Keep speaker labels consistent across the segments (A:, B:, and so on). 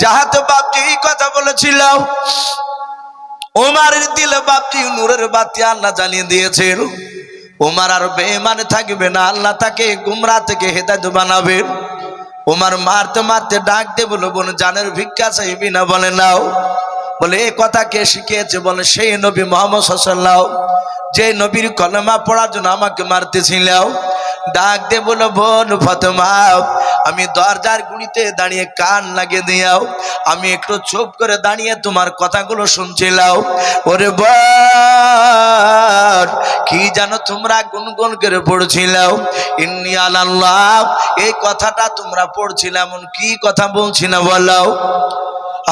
A: যাহাতে এই কথা বলেছিল ওমারের দিলে বাপজি নূরের বাতি আল্লাহ জ্বালিয়ে দিয়েছেন। ওমার আর বেমানে থাকবে না, আল্লাহ তাকে গুমরা থেকে হেদায়ত বানাবেন। ওমার মারতে মারতে ডাক দে বলে বলে জানের ভিক্ষা চাইবি না? বলে, নাও। বলে, এ কথা কে শিখিয়েছে? বলে সেই নবী মোহাম্মদ সাল্লাহ যে নবীর কলমা পড়ার জন্য আমাকে মারতেছিলাম ডাক দে বলো বোন, ফতমা আমি দরজার গুড়িতে দাঁড়িয়ে কান লাগিয়ে দিয়াও, আমি একটু চুপ করে দাঁড়িয়ে তোমার কথাগুলো শুনছিলাম ওরে বল কি জানো তোমরা গুনগুন করে পড়ছিলাম ইন্নি আল্লাহ এই কথাটা তোমরা পড়ছিলাম কি কথা বলছিল বলো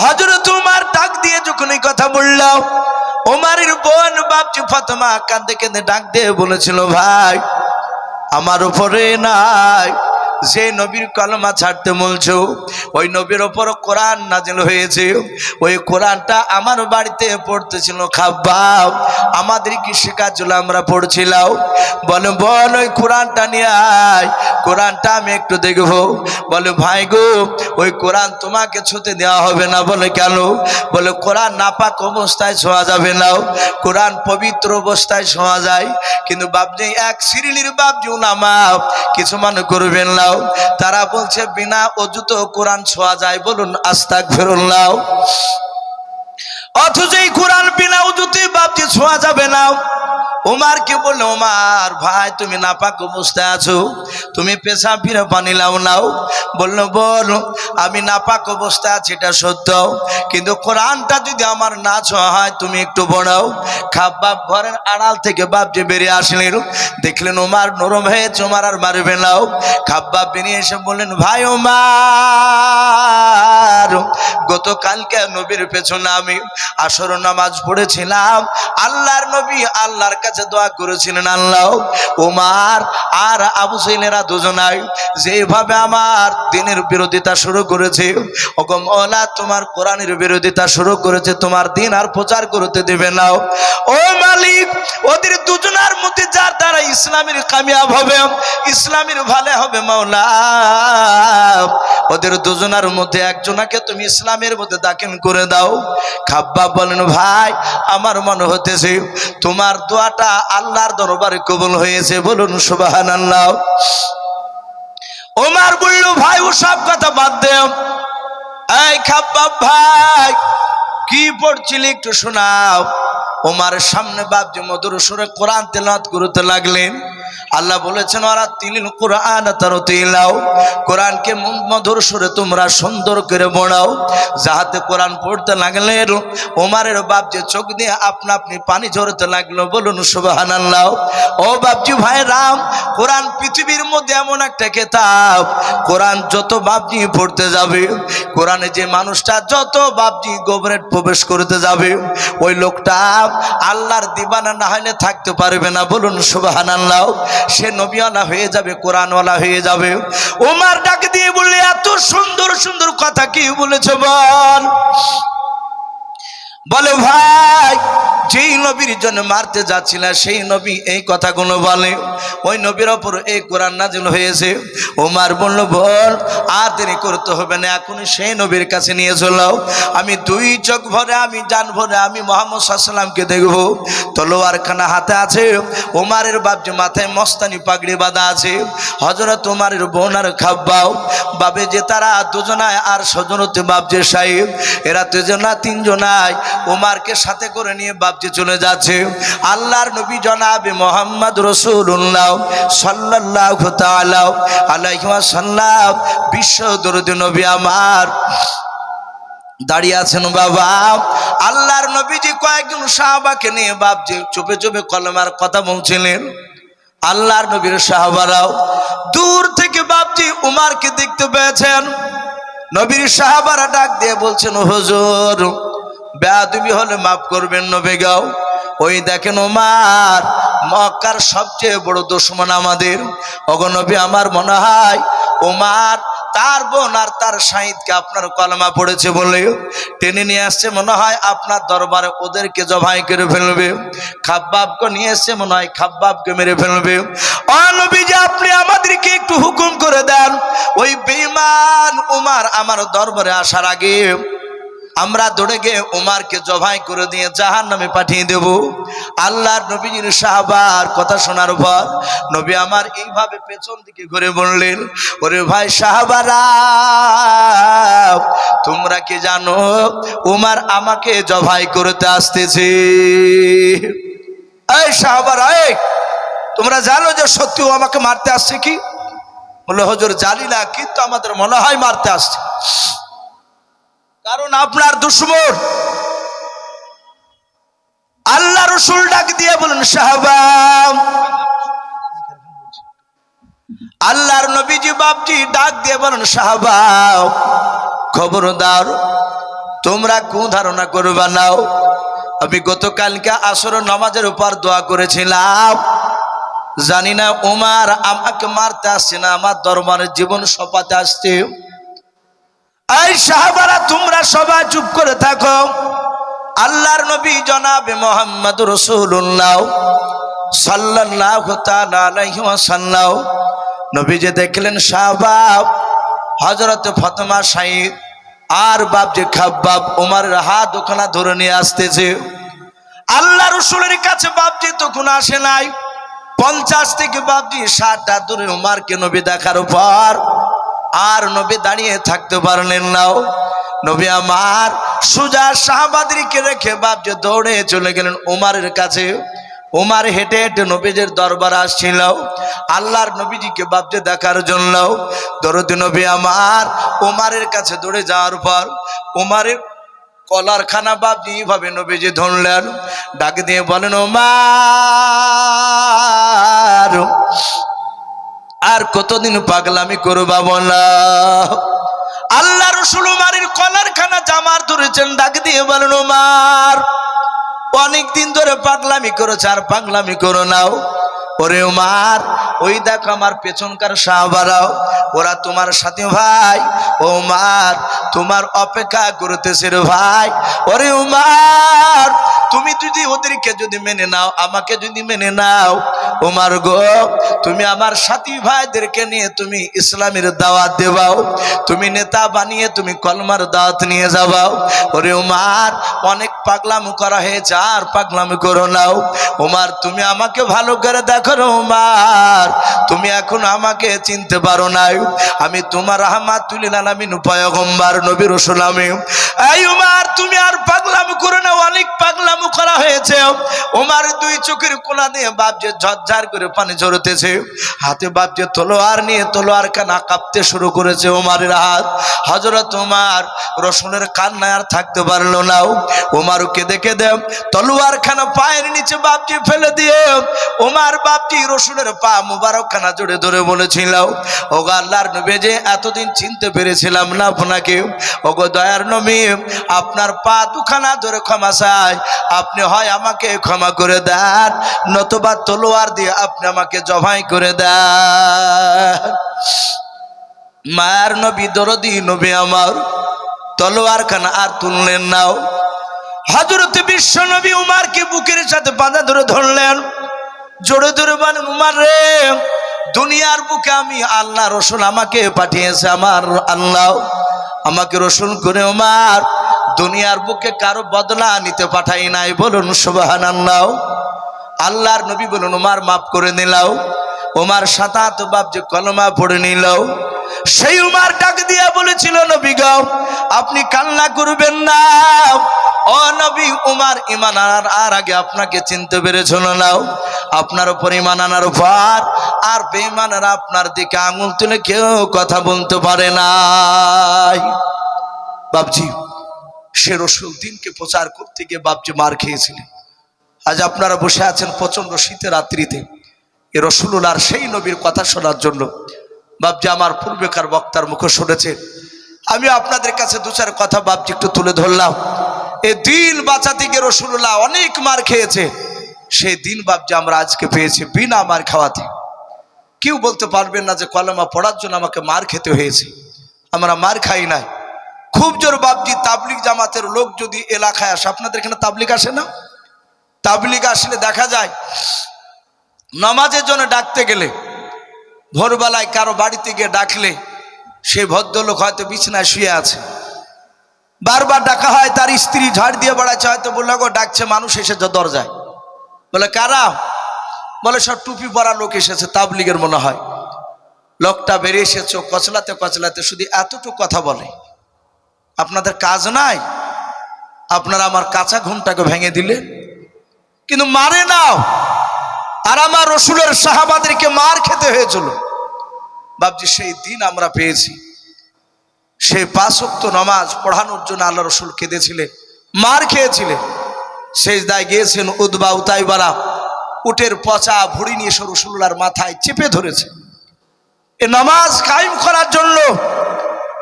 A: হজর তোমার ডাক দিয়ে যখন এই কথা বললাম ওমারের বোন বাপজি ফাতেমা কান্দে কেঁদে ডাক দিয়ে বলেছিল, ভাই, আমার উপরে নাই যে নবীর কলমা ছাড়তে বলছো, ওই নবীর ওপর কোরআন নাজিল হয়েছে। ওই কোরআনটা আমার বাড়িতে পড়তেছিল খাব্বাব, আমাদের কি শেখাচ্ছিল আমরা পড়ছিলাম। বলে, বল ওই কোরআনটা নিয়ে আয়, কোরআনটা আমি একটু দেখব। বলে, ভাই গো, ওই কোরআন তোমাকে ছুতে দেওয়া হবে না। বলে, কেন? বলে, কোরআন নাপাক অবস্থায় ছোঁয়া যাবে না। কোরআন পবিত্র অবস্থায় ছোঁয়া যায়। কিন্তু বাপজি এক সিরিলির বাপজি উলামা, কিছু মনে করবেন নাও তারা বলছে বিনা অজুত কোরআন ছোঁয়া যায়। বলুন আস্তাক ফেরুল্লাহ অথচ এই কোরআন বিনা উজুতে বাপজি ছোঁয়া যাবে না। ওমারকে বলল ওমার ভাই, তুমি নাপাক অবস্থায় আছো। তুমি পেশা ফিরে পানি লাও, নাও। বলল, বল, আমি নাপাক অবস্থায় আছি, এটা সত্য। কিন্তু কোরআনটা যদি আমার না ছোঁয়া হয়, তুমি একটু বড়াও। খাপ বাপ ঘরের আড়াল থেকে বাপ যে বেরিয়ে আসলেন। দেখলেন ওমার নরম হয়েছে ওমার আর মারবে নাও খাপ বাপ বেরিয়ে এসে বললেন, ভাই ওমার গতকালকে নবীর পেছনে আমি আসর নামাজ পড়েছিলাম, আল্লাহর নবী আল্লাহর কাছে দোয়া করেছিলেন, আল্লাহ ওমার আর আবু সাইনেরা দুজনাই যেভাবে আমার দিনের বিরোধিতা শুরু করেছে, ওগো মৌলা তোমার কোরআনের বিরোধিতা শুরু করেছে, তোমার দিন আর প্রচার করতে দেবে নাও ও মালিক, ওদের দুজনার মধ্যে যার দ্বারা ইসলামের কামিয়াব হবে, ইসলামের ভালো হবে মাওলা। ওদের দুজনার মধ্যে একজনাকে তুমি ইসলামের মধ্যে দাখিল করে দাও। খাব্বা বলেন, ভাই, আমার মনে হতেছে তোমার দোয়াটা আল্লাহর দরবারে কবুল হয়েছে, বলুন সুবাহান আল্লাহ ওমার বলল, ভাই, ও সব কথা বাদ দেও। এই খাব্বাব ভাই, কি পড়ছিলি একটু শোনাও। ওমার সামনে বাপজি মধুর সুরে কোরআন তেলাওয়াত করতে লাগলেন। আল্লাহ বলেছেন ওরা তিলিন কোরআন তার তিলাও। কোরআনকে মধুর সুরে তোমরা সুন্দর করে বড়াও যাহাতে কোরআন পড়তে লাগলেন ওমারের বাপ যে চোখ দিয়ে আপনা আপনি পানি ঝরতে লাগল। বলুন সুবাহান আল্লাহ ও বাপজি ভাই রাম কোরআন পৃথিবীর মধ্যে এমন একটা কেতাব। কোরআন যত বাপজি পড়তে যাবে, কোরআনে যে মানুষটা যত বাপজি গোবরেট প্রবেশ করতে যাবে, ওই লোকটা আল্লাহর দিবানা না হলে থাকতে পারবে না। বলুন সুবাহান আল্লাহ সে নবীওয়ালা হয়ে যাবে, কোরআনওয়ালা হয়ে যাবে। ওমার ডাক দিয়ে বললে, এত সুন্দর সুন্দর কথা কি বলেছে বল? বলে, ভাই, যেই নবীর জন্য মারতে যাচ্ছিল, সেই নবী এই কথাগুলো বলে। ওই নবীর ওপর এই কোরআন নাজিল হয়েছে। ওমার বলল, বল, আর দেরি করতে হবে না, এখনই সেই নবীর কাছে নিয়ে চলাও আমি দুই চোখ ভরে, আমি জান ভরে, আমি মোহাম্মদ সাল্লামকে দেখব। তলোয়ারখানা হাতে আছে ওমারের বাপ যে মাথায় মস্তানি পাগড়ি বাঁধা আছে। হজরত ওমারের বোন আর খাব্বাও বাবে যে তারা দুজনায় আর সজনতে বাপ যে সাহেব। এরা দুজনা তিনজনায় ওমারকে সাথে করে নিয়ে বাপজি চলে যাচ্ছে। আল্লাহর নবী জনাবে মোহাম্মদ রসুল্লাহ সাল্লাহ তালাহ আলাইহিমা সাল্লাম বিশ্ব দরুদ নবী আমার। দাঁড়িয়ে আছেন বাবা। আল্লাহর নবীজি কয়েকজন সাহাবাকে নিয়ে বাপজি চুপে চুপে কলমার কথা বলছিলেন। আল্লাহর নবীর সাহাবারাও দূর থেকে বাপজি উমারকে দেখতে পেয়েছেন। নবীর সাহাবারা ডাক দিয়ে বলছেন, হুজুর বেয়াদবি হলে মাফ করবেন নবে গাও। ওই দেখেন ওমার, মক্কার সবচেয়ে বড় দুশ্মন আমাদের। অগনবী আমার মনে হয় ওমার তার বোন আর তার শাহিদকে আপনার কলমা পড়েছে বলে টেনে নিয়ে আসছে। মনে হয় আপনার দরবারে ওদেরকে জবাই করে ফেলবে। খাব্বাবকে নিয়ে এসছে, মনে হয় খাব্বাবকে মেরে ফেলবে। অনবী যে আপনি আমাদেরকে একটু হুকুম করে দেন। ওই বেঈমান উমার আমার দরবারে আসার আগে আমরা দৌড়ে গিয়ে উমারকে জবাই করে দিয়ে জাহান নামে পাঠিয়ে দেব। আল্লাহর নবীজির সাহাবার কথা শোনার পর নবী আমার এইভাবে পেছন দিকে ঘুরে বললেন, ওরে ভাই সাহাবারা, তোমরা কি জানো, উমার আমাকে জবাই করতে আসতেছে? এই সাহাবারা, এই, তোমরা জানো যে সত্যি ও আমাকে মারতে আসছে কি? বলে হজর, জানি না, কিন্তু আমাদের মনে হয় মারতে আসছে। কারণ আপনার দুশ্মন। আল্লাহ রসুল ডাক দিয়ে বলুন, সাহাবাম। আল্লাহর নবীজি বাপজি ডাক দিয়ে বলুন সাহাবাও খবরদার, তোমরা কোন ধারণা করবা নাও আমি গতকালকে আসর নামাজের উপর দোয়া করেছিলাম। জানি না, উমার আমাকে মারতে আসছে না, আমার দরবারের জীবন সপাতে আসছে। এই সাহাবারা, তোমরা সবাই চুপ করে থাকো। আল্লাহর নবী জনাবে মোহাম্মদ রসুল্লাহ সাল্লাহ নবী যে দেখলেন শাহবাব হজরত ফতমা সাইদ আর বাপ যে খাব্বাব, উমারের হাত ওখানা ধরে নিয়ে আসতেছে। আল্লাহ রসুলের কাছে বাপজি তখন আসে নাই। পঞ্চাশ থেকে বাপজি ষাটটা দূরে উমারকে নবী দেখার পর আর নবী দাঁড়িয়ে থাকতে পারলেন নাও নবী আমার সুজা শাহবাদীকে রেখে বাপ যে দৌড়ে চলে গেলেন উমারের কাছে। উমার হেঁটে হেঁটে নবীজের দরবার আসছিল। আল্লাহর নবীজিকে বাপজে দেখার জন্য। দরদি নবী আমার উমারের কাছে দৌড়ে যাওয়ার পর উমারের কলার খানা বাপজি এইভাবে নবীজি ধরলেন। ডাক দিয়ে বলেন ওমার আর কতদিন পাগলামি করবা বলা? আল্লাহ রসুল উমারের কলার খানা জামার ধরেছেন, ডাক দিয়ে বলেন, উমার অনেক দিন ধরে পাগলামি করেছে, আর পাগলামি করো নাও। ওরে উমার, ওই দেখো আমার পেছনকার সাহাবারাও, ওরা তোমার সাথে ভাই। ও মার তোমার অপেক্ষা করতেছে রে ভাই। ওরে উমার তুমি যদি ওদেরকে যদি মেনে নাও, আমাকে যদি মেনে নাও, উমার গো, তুমি আমার সাথী ভাইদেরকে নিয়ে তুমি ইসলামের দাওয়াত দেবাও তুমি নেতা বানিয়ে তুমি কলমার দাওয়াত নিয়ে যাবাও ওরে উমার, অনেক পাগলামো করা হয়েছে, আর পাগলামো করো নাও। উমার, তুমি আমাকে ভালো করে দেখো রে উমার, তুমি এখন আমাকে চিনতে পারো নাই। আমি তোমার রাহমাতুলিল আলামিন পয়গম্বর নবী রাসূল আমি এই উমার, তুমি আর পাগলামো করো না, অনেক পাগলামো করা হয়েছে। উমার দুই চোখের কোনা দিয়ে বাপ যে ঝরঝর করে পানি ঝরতেছে। হাতে বাপ যে তলোয়ার নিয়ে তলোয়ার কানা কাঁপতে শুরু করেছে উমারের হাত। হজরত ওমার রসুনের কান্নায় আর থাকতে পারল না। উমার কেঁদে কেঁদে তলোয়ার খানা পায়ের নিচে বাপজি ফেলে দিয়ে উমার বাপজি রসুনের পা মুবারক খানা জোরে ধরে বলেছিল, ওগো আল্লাহর নবী যে এতদিন চিনতে পেরেছিলাম না আপনাকে। ওগো দয়ার নবী, আপনার পা দুখানা ধরে ক্ষমা চাই আপনি হয় আমাকে ক্ষমা করে দেন, নতুবা তলোয়ার দিয়ে আপনি আমাকে জবাই করে দেন। মায়ার নবী দরদি, নবী আমার তলোয়ার খানা আর তুললেন নাও হজরত বিশ্ব নবী উমারকে বুকের সাথে বাঁধা ধরে ধরলেন। জোরে ধরে বলেন, উমার রে, দুনিয়ার বুকে আমি আল্লাহ রসুল আমাকে পাঠিয়েছে, আমার আল্লাহ। আমাকে রসুল করে, উমার দুনিয়ার বুকে কারও বদলা নিতে পাঠাই নাই। বলুন সুবাহান আল্লাহ আল্লাহর নবী বলুন, উমার মাফ করে নিলাও। উমার সাতাত বাপ যে কলমা পড়ে নিলাও। সেই উমার ডাক দিয়া বলেছিল, নবী গাও আপনি কান্না করবেন না। ও নবী, উমার ইমান আনার আর আগে আপনাকে চিনতে পেরেছিল নাও। আপনার উপর ইমান আনার পর আর বেমানেরা আপনার দিকে আঙুল তুলে কেউ কথা বলতে পারে নাই। বাবজি সে রসুল দিনকে প্রচার করতে গিয়ে বাবজি মার খেয়েছিলেন। আজ আপনারা বসে আছেন প্রচণ্ড শীতের রাত্রিতে। এ রসুল্লার সেই নবীর কথা শোনার জন্য বাবজি আমার পূর্বেকার বক্তার মুখে শুনেছে। আমি আপনাদের কাছে দু চার কথা বাবজি একটু তুলে ধরলাম। এ দিন বাঁচাতে গিয়ে রসুল্লাহ অনেক মার খেয়েছে। সেই দিন বাবজি আমরা আজকে পেয়েছি বিনা মার খাওয়াতে। কেউ বলতে পারবেন না যে কলমা পড়ার জন্য আমাকে মার খেতে হয়েছে। আমরা মার খাই নাই। খুব জোর বাপজি তাবলিক জামাতের লোক যদি এলাকায় আসে। আপনাদের এখানে তাবলিক আসে না? তাবলিক আসলে দেখা যায়, নামাজের জন্য ডাকতে গেলে, ভোরবেলায় কারও বাড়িতে গিয়ে ডাকলে সে ভদ্রলোক হয়তো বিছানায় শুয়ে আছে। বারবার ডাকা হয়, তার স্ত্রী ঝাড় দিয়ে বেড়াচ্ছে, হয়তো বলল গো ডাকছে মানুষ এসেছে দরজায়। বলে, কারা? বলে, সব টুপি পরা লোক এসেছে, তাবলিগের মনে হয়। লোকটা বেরিয়ে এসে চোখ কচলাতে কচলাতে শুধু এতটুকু কথা বলে। আপনাদের কাজ নাই। আপনারা আমার কাঁচা ঘুমটাকে ভেঙে দিলে। কিন্তু মারে নাও। আর আমার রসুলের সাহাবাদেরকে মার খেতে হয়েছিল। বাবজি সেই দিন আমরা পেয়েছি। সেই পাঁচক্ত নমাজ পড়ানোর জন্য আল্লাহ রসুল কেঁদেছিলেন মার খেয়েছিলেন শেষ দায় গিয়েছেন উদ্বা উতাইবারা। উটের পচা ভুড়ি নিয়ে এসে রসুল্লার মাথায় চেপে ধরেছে। এ নামাজ কায়েম করার জন্য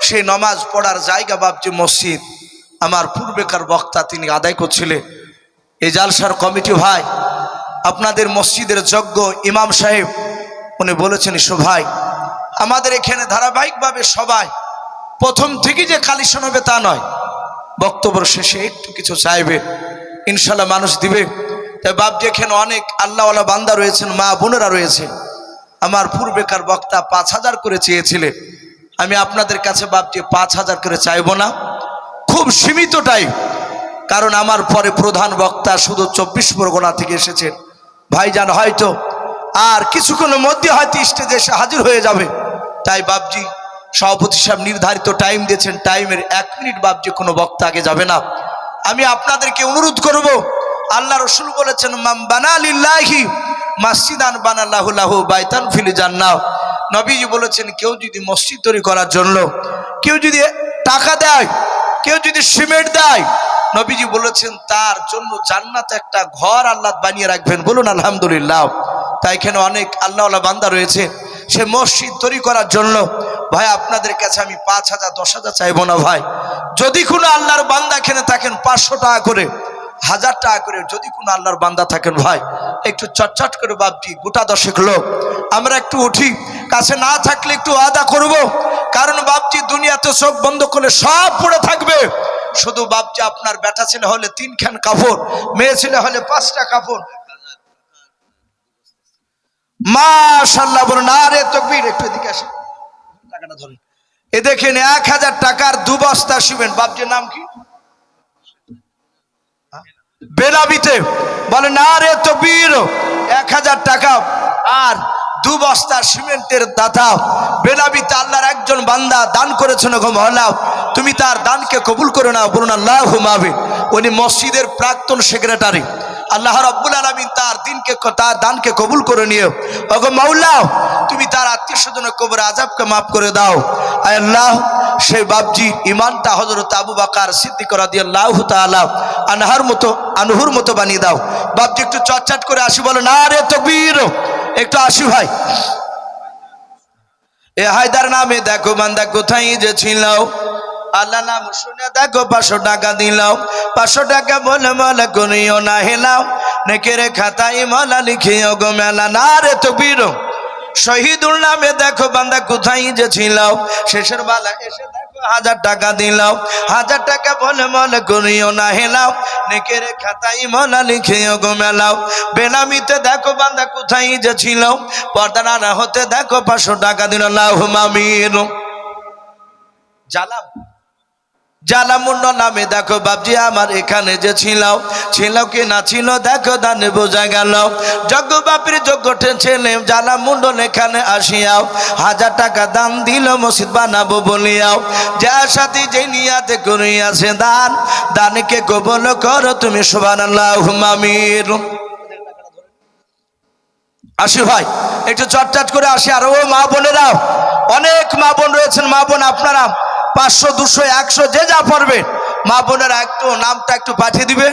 A: সেই নমাজ পড়ার জায়গা বাবজি মসজিদ। আমার পূর্বেকার বক্তা তিনি আদায় করছিলেন। এই জালসার কমিটি ভাই, আপনাদের মসজিদের যজ্ঞ ইমাম সাহেব, উনি বলেছেন, ইসো ভাই, আমাদের এখানে ধারাবাহিকভাবে সবাই প্রথম থেকে যে কালিশন হবে তা নয়। বক্তব্য শেষে একটু কিছু চাইবে। ইনশাল্লাহ মানুষ দিবে। তাই বাপজি এখানে অনেক আল্লাহওয়ালা বান্দা রয়েছেন, মা বোনেরা রয়েছে। আমার পূর্বেকার বক্তা পাঁচ হাজার করে চেয়েছিলেন। আমি আপনাদের কাছে বাপজি পাঁচ হাজার করে চাইব না। খুব সীমিত টাইম কারণ আমার পরে প্রধান বক্তা শুধু চব্বিশ পরগনা থেকে এসেছেন। ভাইজান হয়তো আর কিছুক্ষণের মধ্যে হয়তো স্টেজে এসে হাজির হয়ে যাবে। তাই বাবজি সভাপতি সাহেব নির্ধারিত টাইম দিয়েছেন। টাইমের এক মিনিট বাবজি কোনো বক্তা আগে যাবে না। আমি আপনাদেরকে অনুরোধ করব আল্লাহ রসুল বলেছেন মাম বানালিল্লাহি মাসজিদান বানাল্লাহু লাহু বাইতান ফিলি জান্নাহ। নবীজি বলেছেন, কেউ যদি মসজিদ তৈরি করার জন্য, কেউ যদি টাকা দেয়, কেউ যদি সিমেন্ট দেয়, নবীজি বলেছেন, তার জন্য জান্নাতে একটা ঘর আল্লাহ বানিয়ে রাখবেন। বলুন, আলহামদুলিল্লাহ। তাই এখানে অনেক আল্লাহ বান্দা রয়েছে, সে মসজিদ তৈরি করার জন্য, ভাই, আপনাদের কাছে আমি পাঁচ হাজার, দশ হাজার চাইব না, ভাই। যদি কোনো আল্লাহর বান্দা এখানে থাকেন, পাঁচশো টাকা করে হাজার টাকা করে যদি কোনো আল্লাহর বান্দা থাকেন, ভাই, একটু চটচট করে বাপটি গোটা দশেক লোক। আমরা একটু উঠি, কাছে না থাকলে একটু আদা করব, কারণ বাপটি দুনিয়াতে চোখ বন্ধ করলে সব পড়ে থাকবে। শুধু বাপজি আপনার বেটা ছেলে হলে তিনখান কাপড়, মেয়ে ছেলে হলে পাঁচটা কাপড়। মাশাল্লাহ বলুন আরে তকবীর, একটু এদিকে আসেন। টাকাটা ধরেন। এ দেখেন, এক হাজার টাকার দু বস্তা শিবেন। বাপজির নাম কি? বেলাবিতে বলে, না রে তবির এক হাজার টাকা আর দু বস্তা সিমেন্টের দাতা। বেলাবিতে আল্লাহর একজন বান্দা দান করেছেন গো মহল্লা তুমি তার দানকে কবুল করে নাও। বলুন, আল্লাহ হুমাবে উনি মসজিদের প্রাক্তন সেক্রেটারি। আল্লাহ রব্বুল আলমিন তার দিনকে তার দানকে কবুল করে নিও ওগো মাওলা তুমি তার আত্মীয় স্বজনের কবর আজাবকে মাফ করে দাও। আল্লাহ, সেই বাবজি ইমানটা হজরত আবু বাকার সিদ্দিক রাদি আল্লাহ তালা আনহার মতো, আনহুর মতো বানিয়ে দাও। বাবজি একটু চটচাট করে আসি, বলো, না রে তকবীর, একটু আসি ভাই। এ হায়দার নামে দেখো, বান্দা কোথায় যে ছিল? আল্লাহ নাম শুনে দেখো, পাঁচশো টাকা দিলাও পাঁচশো টাকা বলে বলে করিও না হেলাও নেকেরে খাতাই মালা লিখিও গো মেলা। না রে তো বীর শহীদুল নামে দেখো, বান্দা কোথায় যে ছিল শেষের বেলা এসে দেখো, হাজার টাকা দিলাও হাজার টাকা বলে মলে করিও না হেলাও নেকেরে খাতাই মলা লিখিও গো মেলাও বেনামিতে দেখো, বান্দা কোথায় যে ছিল পর্দা না হতে দেখো, পাঁচশো টাকা দিল। লাহ মামির জালাম জালামুন্ন নামে দেখো বাবজি আমার এখানে যে ছিল ছিল কি না ছিল, দেখো দানে বোঝা গেল। যজ্ঞ বাপির যজ্ঞ ছেলে জালামুন্ডন এখানে আসিয়াও, হাজার টাকা দান দিল, মসজিদ বানাবো বলিয়াও। যা সাথে যে নিয়াতে করিয়াছে দান, দানকে কবল করো তুমি সোবান আল্লাহ আসি ভাই, একটু চটচট করে আসি, আর ও মা বোনেরাও, অনেক মা বোন রয়েছেন, মা বোন আপনারা। পাঁচশো, দুশো, একশো, যে যা পারবে। মা বোনেরা একটু নামটা একটু পাঠিয়ে দিবে।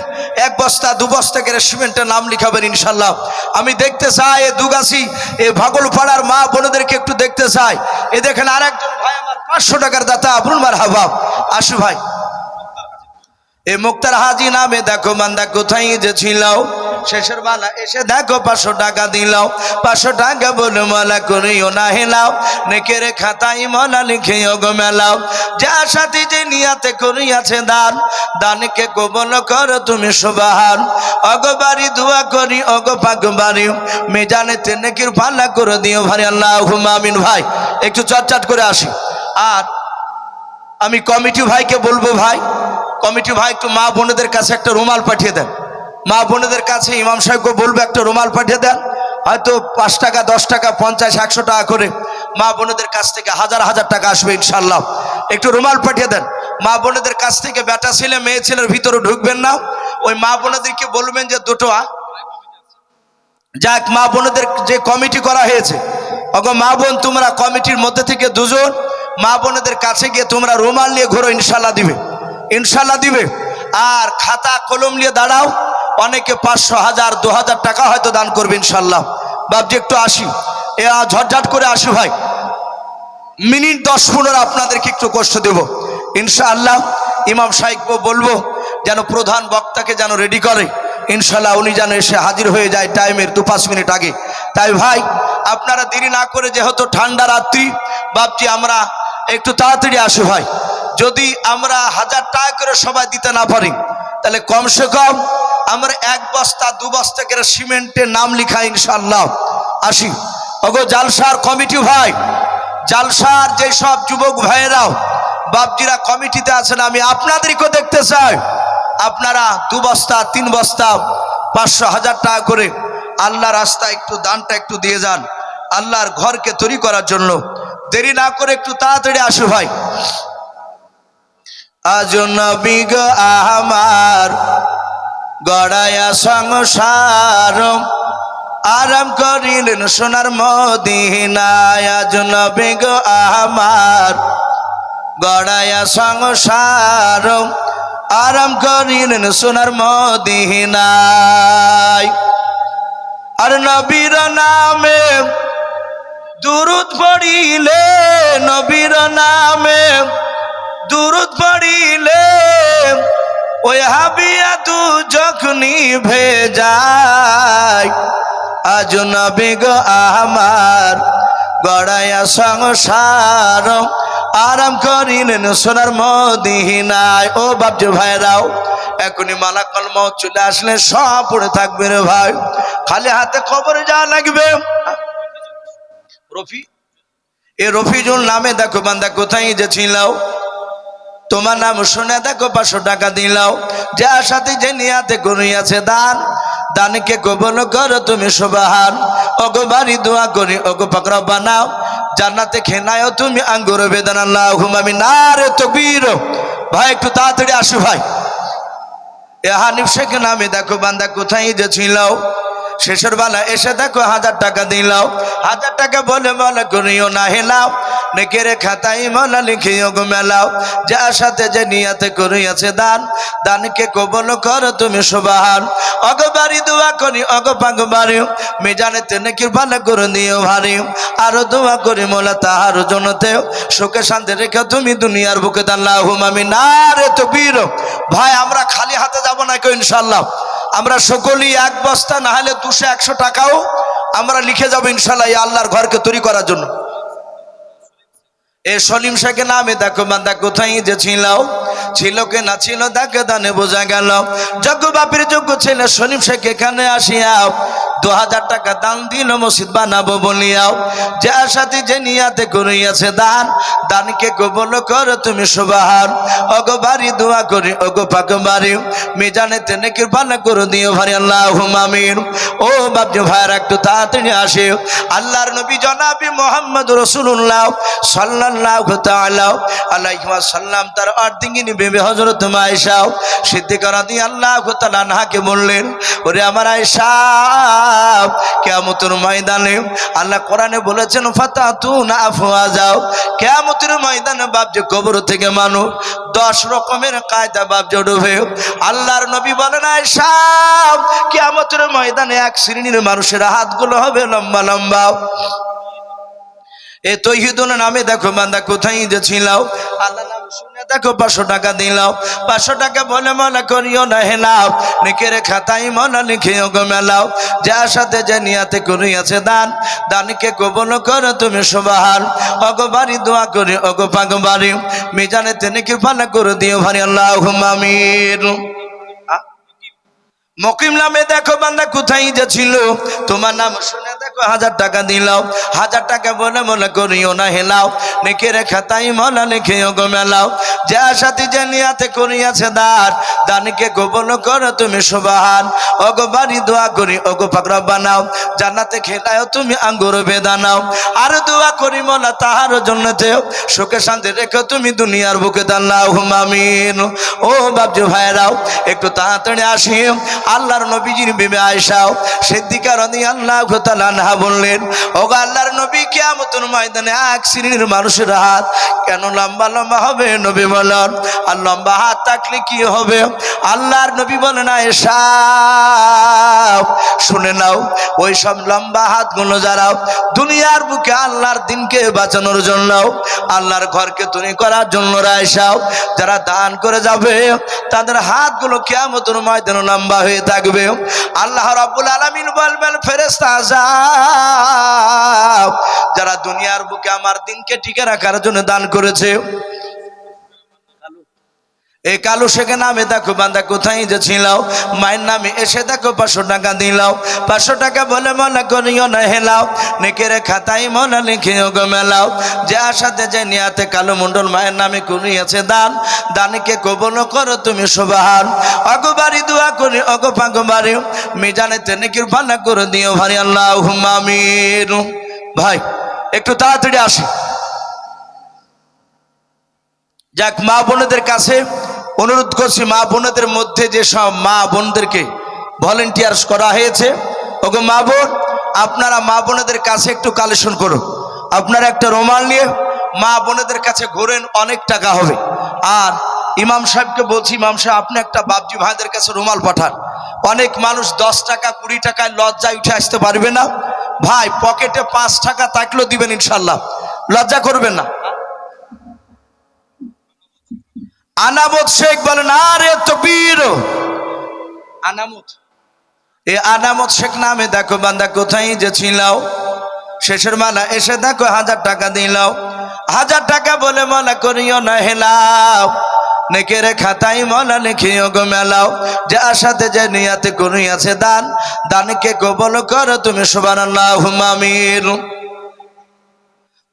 A: এক বস্তা, দু বস্তা করে সিমেন্টের নাম লিখাবেন ইনশাল্লাহ আমি দেখতে চাই এ দুগাছি, এ ভাগলপাড়ার মা বোনদেরকে একটু দেখতে চাই। এ দেখেন আর একজন ভাই আমার পাঁচশো টাকার দাতা, আবুল মার হাবাব আসু ভাই। এ মুক্তার হাজি নামে দেখো, মান্দা কোথায় যে ছিল শেষের বেলা এসে দেখো পাঁচশো টাকা দিলাও পাঁচশো টাকা বলে মালা করিও না হেলাও। নেকেরে খাতাই মলা লিখে গো মেলাও। যা সাথে যে নিয়াতে করিয়াছে দান, দানকে কবল করো তুমি সুবাহান। অগবারি দোয়া করি, অগ পাকবারি মেজানে তেনেকির পাল্লা করে দিও ভাই আল্লাহ আমিন ভাই। একটু চটচট করে আসি। আর আমি কমিটি ভাইকে বলব ভাই, কমিটি ভাই একটু মা বোনেদের কাছে একটা রুমাল পাঠিয়ে দেন। মা বোনেদের কাছে ইমাম সাহেবকে বলব, একটা রুমাল পাঠিয়ে দেন। হয়তো পাঁচ টাকা, দশ টাকা, পঞ্চাশ, একশো টাকা করে মা বোনেদের কাছ থেকে হাজার হাজার টাকা আসবে ইনশাল্লাহ একটু রুমাল পাঠিয়ে দেন। মা বোনেদের কাছ থেকে বেটা ছেলে, মেয়ে ছেলের ভিতরে ঢুকবেন না। ওই মা বোনেদেরকে বলবেন যে, দুটো যাক, মা বোনদের যে কমিটি করা হয়েছে অগো মা বোন, তোমরা কমিটির মধ্যে থেকে দুজন। মা বোনদের কাছে গিয়ে তোমরা রুমাল নিয়ে ঘোরো ইনশাল্লাহ দিবে। ইনশাল্লাহ দিবে। আর খাতা কলম নিয়ে দাঁড়াও। অনেকে পাঁচশো হাজার, দু হাজার টাকা হয়তো দান করবে ইনশাল্লাহ। বাবজি একটু আসি। এ ঝটঝট করে আসি ভাই। মিনিট দশ পনেরো আপনাদেরকে একটু কষ্ট দেব। ইনশাআল্লাহ ইমাম সাহেবকে বলব, যেন প্রধান বক্তাকে যেন রেডি করে। ইনশাল্লাহ উনি যেন এসে হাজির হয়ে যায় টাইমের দু পাঁচ মিনিট আগে। তাই ভাই, আপনারা দেরি না করে যেহেতু ঠান্ডা রাত্রি ভাবছি আমরা একটু তাড়াতাড়ি আসি ভাই। যদি আমরা হাজার টাকা করে সবাই দিতে না পারি, তাহলে কমসে কম আমরা এক বস্তা, দু বস্তা করে সিমেন্টের নাম লিখা ইনশাল্লাহ আসি। ওগো জালসার কমিটি ভাই, জালসার যেসব যুবক ভাইয়েরাও বাপজিরা কমিটিতে আছেন, আমি আপনাদেরকেও দেখতে চাই। আপনারা দু বস্তা, তিন বস্তা, পাঁচশো হাজার টাকা করে আল্লাহ রাস্তা একটু দানটা একটু দিয়ে যান, আল্লাহর ঘরকে তৈরি করার জন্য। দেরি না করে একটু তাড়াতাড়ি আসো ভাই। আজ নবী গো আমার গড়ায়া সংসার। আরাম করিলেন সোনার মদিনায়। আজ নবী গো আমার গড়ায়া সংসার। আরাম করিলেন সোনার মদিনায়। আর নবীর নামে দুরুদ পড়িলে, নবীর নামে দুরুদ পড়িলে ওই হাবিয়া তু যখনই ভেজায় আজ নবিগ আমার গড়াইয়া সংসার, আরাম করিলেন সোনার মদিনায়। ও বাবজু ভাইরাও, এখনই মালাকল মত চলে আসলে সব পড়ে থাকবে রে ভাই। খালি হাতে খবরে যাওয়া লাগবে। রফি, এ রফিজুল নামে দেখো বান্দা কোথায় যে ছিলাও। তোমার নাম শুনে দেখো পাঁচশো টাকা দিলাও। যার সাথে যে নিয়াতে করিয়াছে দান, দানকে কবল করো তুমি সুবাহান। ওগো বাড়ি দোয়া করি, ওগো পাকড়া বানাও। জান্নাতে খেনায়ও তুমি আঙ্গুর বেদন আল্লাহ হুমামি না রে তো বীর ভাই, একটু তাড়াতাড়ি আসো ভাই। এ হানিফ শেখ নামে দেখো বান্দা কোথায় যে ছিল। শেষের বেলা এসে দেখো হাজার টাকা দিলাও। হাজার টাকা বলে বলে করিও না, হেলাও। নেকেরে খাতাই মলা লিখিও গো যার সাথে যে নিয়াতে করিয়াছে দান, দানকে কবল করো তুমি সুবাহান। অগ বাড়ি দোয়া করি, অগ পাগ বাড়ি। মেজানে তেনে কি ভালো করে দিও ভারী। আরও দোয়া করি মোলা তাহার জনতে। সুখে শান্তি রেখে তুমি দুনিয়ার বুকে। দান দাল্লাহ হুমামি না রে তো বীর ভাই, আমরা খালি হাতে যাব না কেউ ইনশাল্লাহ আমরা সকলেই এক বস্তা না হলে দুশো, একশো টাকাও আমরা লিখে যাব ইনশাল্লাহ আল্লাহর ঘরকে তৈরি করার জন্য। এ সলিম শেখে নামে দেখো বান্দা কোথায় যে ছিল ছিল কে না ছিল তাকে দানে বোঝা গেল। যজ্ঞ বাপের যোগ্য ছেলে সলিম শেখ এখানে আসিয়া দু হাজার টাকা দান দিল মসজিদ বানাবো বলিয়াও। যার সাথে যে নিয়াতে করিয়াছে দান, দানকে কবল করো তুমি সুবাহার অগো বাড়ি দোয়া করি অগো পাক বাড়ি। মিজানে তেনে কৃপানা করে দিও ভারি আল্লাহ হুমামিন ও বাবজি ভাইয়ার, একটু তাড়াতাড়ি আসে। আল্লাহর নবী জনাবি মোহাম্মদ রসুল্লাহ সাল্লাল্লাহু তাআলা আলাইহি ওয়াসাল্লাম। তার অর্ধিঙ্গিনী বেবি হযরত আয়েশা সিদ্দিকা রাদিয়াল্লাহু তাআলা আনহাকে বললেন, ওরে আমার আয়েশা কেয়ামতের ময়দানে আল্লাহ কোরআনে বলেছেন ফাতা তু না আফুয়া যাও কেয়ামতের ময়দানে বাপ যে কবর থেকে মানু দশ রকমের কায়দা বাপ জড়বে আল্লাহর নবী বলেন সাপ কেয়ামতের ময়দানে এক শ্রেণির মানুষের হাতগুলো হবে লম্বা লম্বা। এ তৈহিদুল নামে দেখো বান্দা কোথায় যে ছিল আল্লাহ নামে শুনে দেখো পাঁচশো টাকা দিলাও পাঁচশো টাকা বলে মনে করিও না হেলাও নিকেরে খাতাই মনে লিখিও গো মেলাও। যার সাথে যে নিয়াতে করিয়াছে দান। দানকে কবল করো তুমি সুবাহান। অগবারি দোয়া করি অগ পাগবারি মিজানে তেনে কি ফালা করে দিও ভারি আল্লাহ মামির মকিম নামে দেখো বান্দা কোথায় যে ছিল? তোমার নাম শুনে হাজার টাকা দিলাও হাজার টাকা বলে মনে করিও না, হেলাও। নেকেরে খাতাই মনে লিখিও গো মেলাও। যে সাথে যে নিয়াতে করিয়াছে দার, দানকে গোপন করো তুমি সুবাহান। অগো বাড়ি দোয়া করি অগো পাকড়া বানাও। জান্নাতে খেলাও তুমি আঙ্গুর বেদানাও। আর দোয়া করি মনা তাহার জন্যতে সুখে শান্তি রেখো তুমি দুনিয়ার বুকে দান্নাও হুমামিন ও বাবজু ভাইরাও একটু তাড়াতাড়ি আসি আল্লাহর নবীজির বিবে আয়সাও। সিদ্দিকার আল্লাহ না বললেন ও গো আল্লাহর নবী কিয়ামতের ময়দানে এক শ্রেণির মানুষের হাত কেন লম্বা লম্বা হবে? নবী বলেন আর লম্বা হাত থাকলে কি হবে? আল্লাহর নবী বলেন আয়েশা শুনে নাও, ওই সব লম্বা হাতগুলো যারাও দুনিয়ার বুকে আল্লাহর দিনকে বাঁচানোর জন্য, আল্লাহর ঘরকে তৈরি করার জন্য রায়সাও যারা দান করে যাবে, তাদের হাতগুলো কেমতর ময়দান লম্বা হয়ে থাকবে। আল্লাহ রাব্বুল আলামিন বলবেন ফেরেস্তা যাও যারা দুনিয়ার বুকে আমার দিনকে টিকে রাখার জন্য দান করেছে। এই কালো শেখে নামে দেখো বান্দা কোথায় যে ছিলাও? মায়ের নামে এসে দেখো পাঁচশো টাকা দিলাও। পাঁচশো টাকা বলে মনে করিও না, হেলাও। নেকেরে খাতাই মনে লিখিও গো যে আশাতে যে নিয়াতে কালো মন্ডল মায়ের নামে করিয়াছে দান, দানকে কবল করো তুমি সুবাহান। অগো বাড়ি দোয়া করি, অগো পাগো বাড়ি মিজানে তেনেকির ভান্না করে দিও ভারি আল্লাহ হুমামির ভাই, একটু তাড়াতাড়ি আসে। যাক, মা বোনদের কাছে অনুরোধ করছি মা বোনদের মধ্যে যে সব মা বোনদেরকে ভলেন্টিয়ার্স করা হয়েছে, ওগো মা বোন, আপনারা মা বোনদের কাছে একটু কালেকশন করুন। আপনারা একটা রুমাল নিয়ে মা বোনদের কাছে ঘোরেন, অনেক টাকা হবে। আর ইমাম সাহেবকে বলছি, ইমাম সাহেব, আপনি একটা বাবজি ভাইদের কাছে রুমাল পাঠান। অনেক মানুষ দশ টাকা, কুড়ি টাকায় লজ্জায় উঠে আসতে পারবে না। ভাই পকেটে পাঁচ টাকা থাকলেও দিবেন ইনশাল্লাহ। লজ্জা করবেন না। আনামত শেখ বলেন আরে তকবীর। আনামত। এ আনামত শেখ নামে দেখো বান্দা কোথায় যে ছিলাও? শেষের মালা এসে দেখো হাজার টাকা দিলাও। হাজার টাকা বলে মনে করিও না হেলাও। নেকেরে খাতাই মলা লিখিও গো মেলাও। যে আশাতে যে নিয়াতে করিয়াছে দান দানকে কবল করো তুমি সুবান আল্লাহ মামির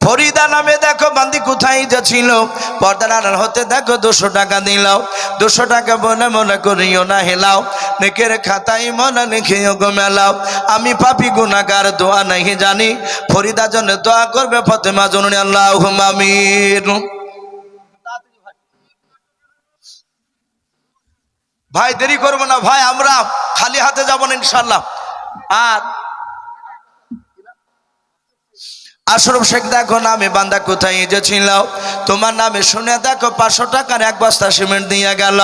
A: ফরিদা নামে দেখো, বান্দি কোথায় যে ছিল পর্দার আড়াল হতে দেখো, দুশো টাকা দিলাও দুশো টাকা বলে মনে করিও না, হেলাও। নেকের খাতাই মনে লিখিও গো মেলাও। আমি পাপি গুনাগার দোয়া নাহি জানি। ফরিদা জন্য দোয়া করবে, ফতেমা জননী আল্লাহ মামির ভাই, দেরি করব না, ভাই, আমরা খালি হাতে যাব না ইনশাল্লাহ আর আশরফ শেখ, দেখো নামে বান্দা কোথায় যে ছিল তোমার নামে শুনে দেখো পাঁচশো টাকার এক বস্তা সিমেন্ট দিয়ে গেল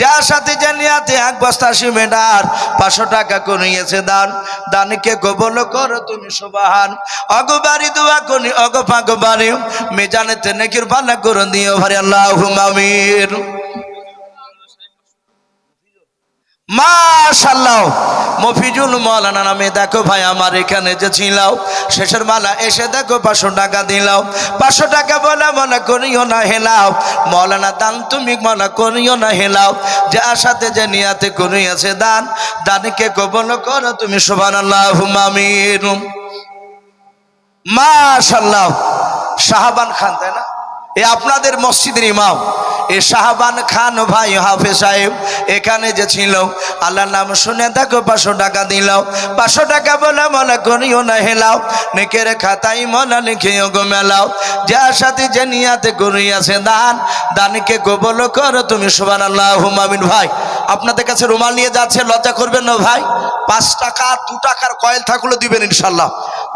A: যার সাথে যে নিয়াতে এক বস্তা সিমেন্ট আর পাঁচশো টাকা করিয়েছে দান। দানকে কবল করো তুমি সুবাহান। অগো বাড়ি দোয়া করি, অগো ফাঁকো বাড়ি। মেজানে তেনেকির পাল্লা করে দিও ভারি আল্লাহ মাশাল্লাহ মফিজুল মৌলানা নামে, দেখো ভাই আমার এখানে যে ছিলাও শেষের মালা এসে দেখো পাঁচশো টাকা দিলাও পাঁচশো টাকা বলে মনে করিও না হেলাও। মৌলানা দান তুমি মনে করিও না হেলাও। যে আশাতে যে নিয়াতে করিয়াছে দান, দানকে কবল করো তুমি সোভান আল্লাহ মাশাল্লাহ শাহবান খান, তাই না? এ আপনাদের মসজিদের ইমাম, এ শাহবান খান ভাই হাফে সাহেব, এখানে যে ছিল, আল্লাহর নাম শুনে দেখো পাঁচশো টাকা দিলাও পাঁচশো টাকা বলে মনে করিও না, হেলাও। নেকের খাতাই মনে লিখিও গো মেলাও। যার সাথে যে নিয়াতে করিয়াছে দান, দানকে কবল করো তুমি সুবান আল্লাহ হুমামিন ভাই। আপনাদের কাছে রুমাল নিয়ে যাচ্ছে, লজ্জা করবেন না ভাই? পাঁচ টাকা, দু টাকার কয়েল থাকলে দিবেন ইনশাল্লাহ।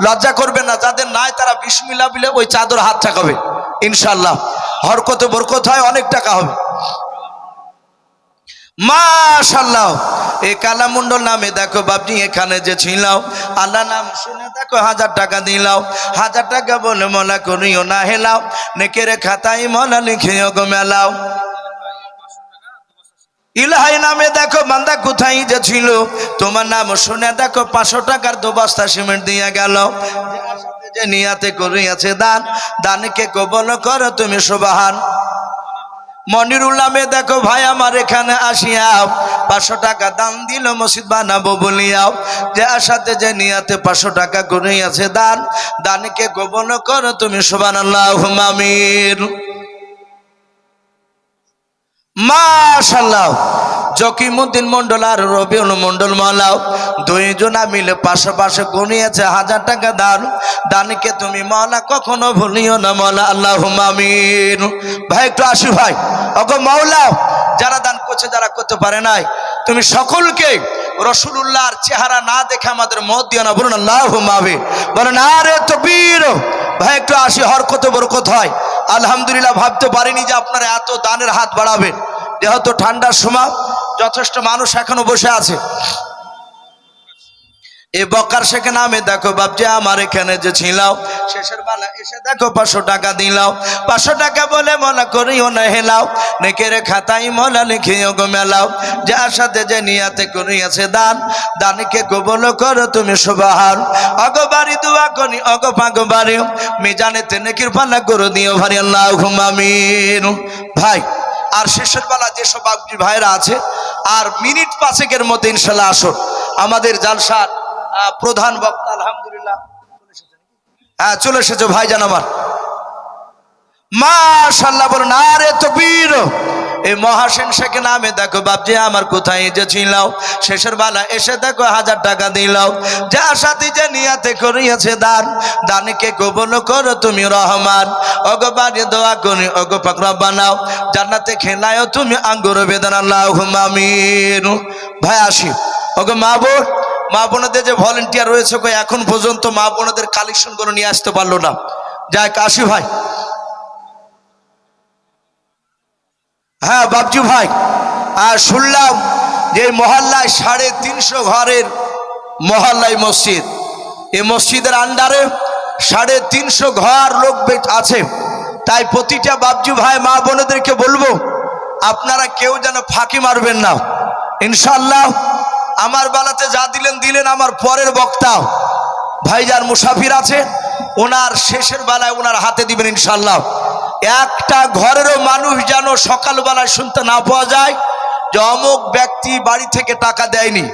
A: লজ্জা করবেন না, যাদের নাই তারা বিসমিল্লা বিলে ওই চাদর হাত ঠাকাবে ইনশাল্লাহ। হরকতে বরকত হয়, অনেক টাকা হবে। মাশাল্লাহ এ কালামুন্ডল নামে দেখো বাপনি, এখানে যে ছিলাও আল্লাহ নাম শুনে দেখো হাজার টাকা দিলাও হাজার টাকা বলে মলা করিও না হেলাও। নেকের খাতায় মলা লিখিও গো মেলাও। ইলাহাই নামে দেখো, বান্দা কোথায় যে ছিল? তোমার নাম শুনে দেখো, পাঁচশো টাকার দু বস্তা সিমেন্ট দিয়ে গেল। যে নিয়াতে করিয়াছে দান, দানকে কবল করো তুমি সুবাহান। মনিরুল নামে দেখো, ভাই, আমার এখানে আসিয়াও, পাঁচশো টাকা দান দিল, মসজিদ বানাবো বলিয়াও। যে আসাতে যে নিয়াতে পাঁচশো টাকা করিয়াছে দান, দানকে গোপন করো তুমি সুবান আল্লাহ মামির মাশাল্লাহ জকিমুদ্দিন মন্ডল আর রবিউল মন্ডল মালাও দুইজনা মিলে পাশাপাশি গুনিয়েছে হাজার টাকা দান। দানকে তুমি মালা কখনো ভুলিও না মালা আল্লাহ মামিন ভাই, একটু আসি ভাই। ওগো মাওলাও যারা দান করছে যারা করতে পারে নাই, তুমি সকলকে রসুল্লাহর চেহারা না দেখে আমাদের মত দিও না, বলুন আল্লাহ মাবে বলেন, আরে তো বীর ভাই, একটু আসি, হরকত বরকত হয়। আলহামদুলিল্লাহ, ভাবতে পারিনি যে আপনারা এত দানের হাত বাড়াবেন। যেহেতু ঠান্ডার সময়, যথেষ্ট মানুষ এখনও বসে আছে। এ বকার সেখানে আমি দেখো, বাপজি, আমার এখানে যে ছিলাও শেষের বেলা এসে দেখো পাঁচশো টাকা দিলাও পাঁচশো টাকা বলে মনে করিও না হেলাও। নেকের খাতাই মলা লিখিও গো মেলাও। যার সাথে যে নিয়াতে করিয়াছে দান, দানকে কবল করো তুমি সুবাহার অগবারি দুয়া করি, অগ পাগবারি মিজানেতে নেকির পাল্লা করে দিও ভারি আল্লাহ ঘুমামিন ভাই, আর শেষের বেলা যেসব বাবজি ভাইরা আছে, আর মিনিট পাঁচেকের মধ্যে ইনশাল্লাহ আসো আমাদের জালসার প্রধান বক্তা, আলহামদুলিল্লাহ। হ্যাঁ চলে এসেছ ভাইজান আমার। মাশাল্লাহ বলুন আরে তো বীর এই মহাসেন শেখ নামে দেখো, বাপজি, আমার কোথায় যে ছিলাও শেষের বেলা এসে দেখো, হাজার টাকা দিলাও। যার সাথে যে নিয়াতে করিয়াছে দান, দানকে কবল করো তুমি রহমান। অগো বাড়ি দোয়া করি অগো পাকড়া বানাও। জান্নাতে খেলায়ও তুমি আঙ্গুর বেদন আল্লাহ আমিন। ভাই আসি। ওগো মা বোন মা বোনদের যে ভলেন্টিয়ার রয়েছে কই, এখন পর্যন্ত মা বোনদের কালেকশন করে নিয়ে আসতে পারল না। যাক আসি ভাই। হ্যাঁ বাবজু ভাই। আর শুনলাম যে মহল্লায় সাড়ে তিনশো ঘরের মহল্লায় মসজিদ। এই মসজিদের আন্ডারে সাড়ে তিনশো ঘর লোক আছে। তাই প্রতিটা বাবজু ভাই, মা বোনদেরকে বলব, আপনারা কেউ যেন ফাঁকি মারবেন না। ইনশাল্লাহ আমার বেলাতে যা দিলেন দিলেন আমার পরের বক্তা ভাইজান মুসাফির আছে, ওনার শেষের বেলায় ওনার হাতে দিবেন ইনশাল্লাহ একটা ঘরেরও মানুষ যেন সকালবেলায় শুনতে না পাওয়া যায়, যে অমুক ব্যক্তি বাড়ি থেকে টাকা দেয়নি।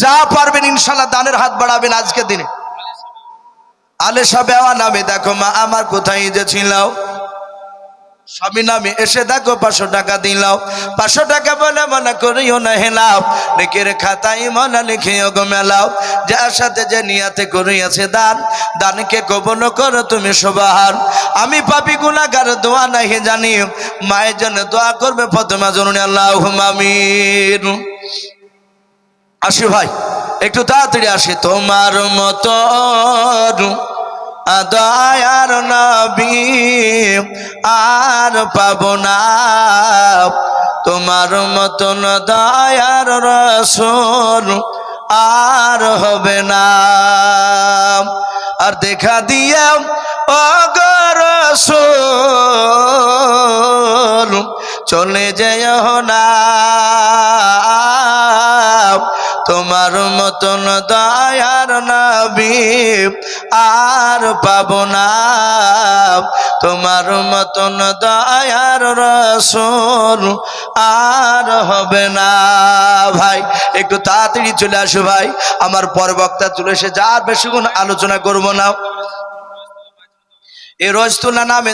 A: যা পারবেন ইনশাল্লাহ দানের হাত বাড়াবেন আজকে দিনে। আলেশা বেওয়া নামে, দেখো মা, আমার কোথায় যে ছিলাও স্বামী নামে এসে দেখো পাঁচশো টাকা দিলাও পাঁচশো টাকা বলে মনে করিও না হেলাও। নেকের খাতায় মনে লিখিও গো মেলাও। যার সাথে যে নিয়াতে করিয়াছে দান, দানকে কবল করো তুমি সবাহার আমি পাপি গুণাগার, দোয়া নাহি জানি মায়ের জন্য দোয়া করবে ফতেমা জননী আল্লাহ মামির আসি ভাই, একটু তাড়াতাড়ি আসি। তোমার মতো দয়ার নবী আর পাব না। তোমার মতন দয়ার রসুল আর হবে না। আর দেখা দিয়ে অগরসুল চলে যেও না। তোমার মতন দয়ার নবী আর পাব না। তোমার মতন দয়ার রসুল আর হবে না। ভাই, একটু তাড়াতাড়ি চলে আসো ভাই। আমার পর বক্তা চলে এসে যার বেশিক্ষণ আলোচনা করব না। এই রজতুল্লাহ নামে